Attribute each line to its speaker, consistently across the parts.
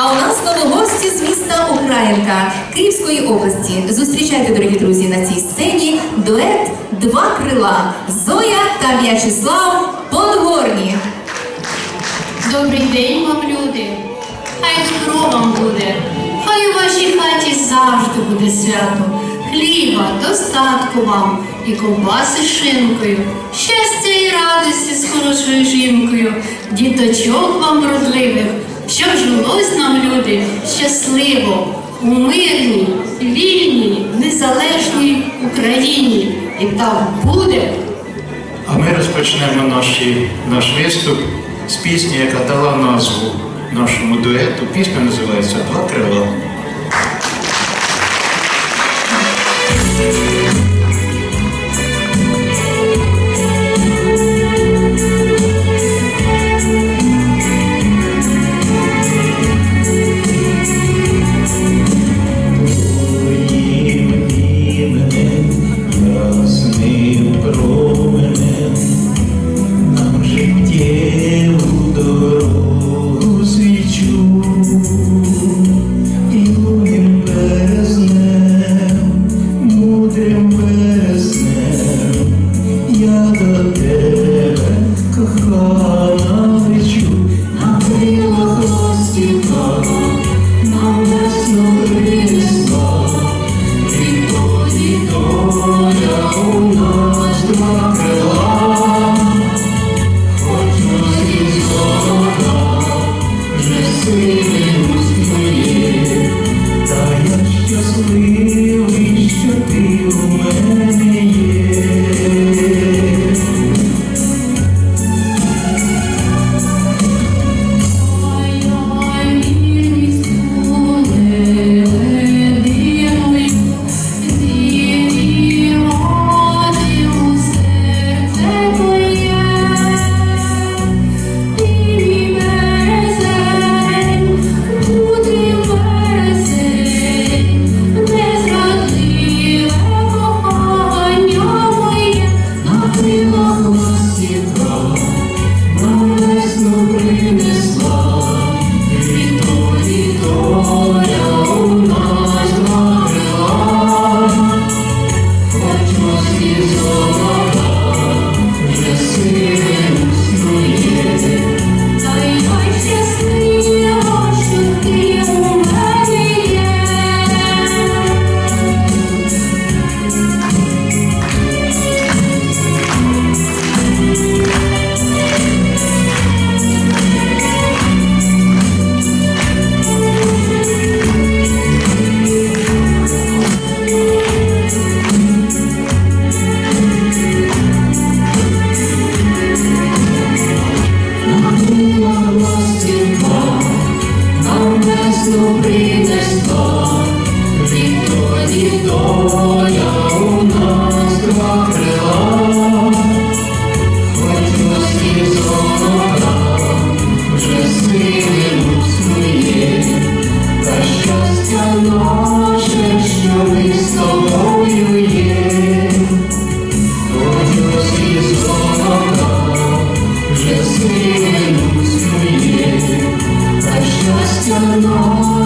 Speaker 1: А у нас знову гості з міста Українка Київської області. Зустрічайте, дорогі друзі, на цій сцені дует Два крила Зоя та В'ячеслав Подгорні.
Speaker 2: Добрий день вам, люди. Хай добро вам буде. Хай у вашій хаті завжди буде свято. Хліба, достатку вам і ковбаси шинкою, щастя і радості з хорошою жінкою, діточок вам родливих, щоб жилось нам, люди, щасливо, у мирній, вільній, незалежній Україні. І так буде.
Speaker 3: А ми розпочнемо наші, наш виступ з пісні, яка дала назву нашому дуету. Пісня називається Два крила. Нам весну наше.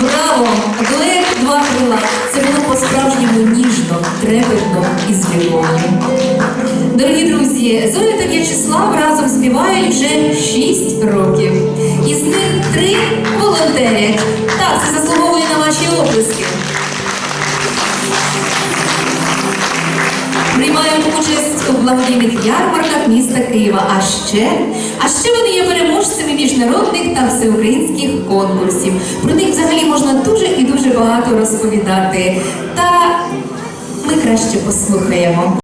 Speaker 1: Браво! Дует Два крила. Це було по-справжньому ніжно, трепетно і з. Дорогі друзі, Зоя та В'ячеслав разом співають вже 6 років. Із них три волонтерять. Приймають участь у благодійних ярмарках міста Києва. А ще, а ще вони є переможцями міжнародних та всеукраїнських конкурсів. Про них взагалі можна дуже і дуже багато розповідати. Та ми краще послухаємо.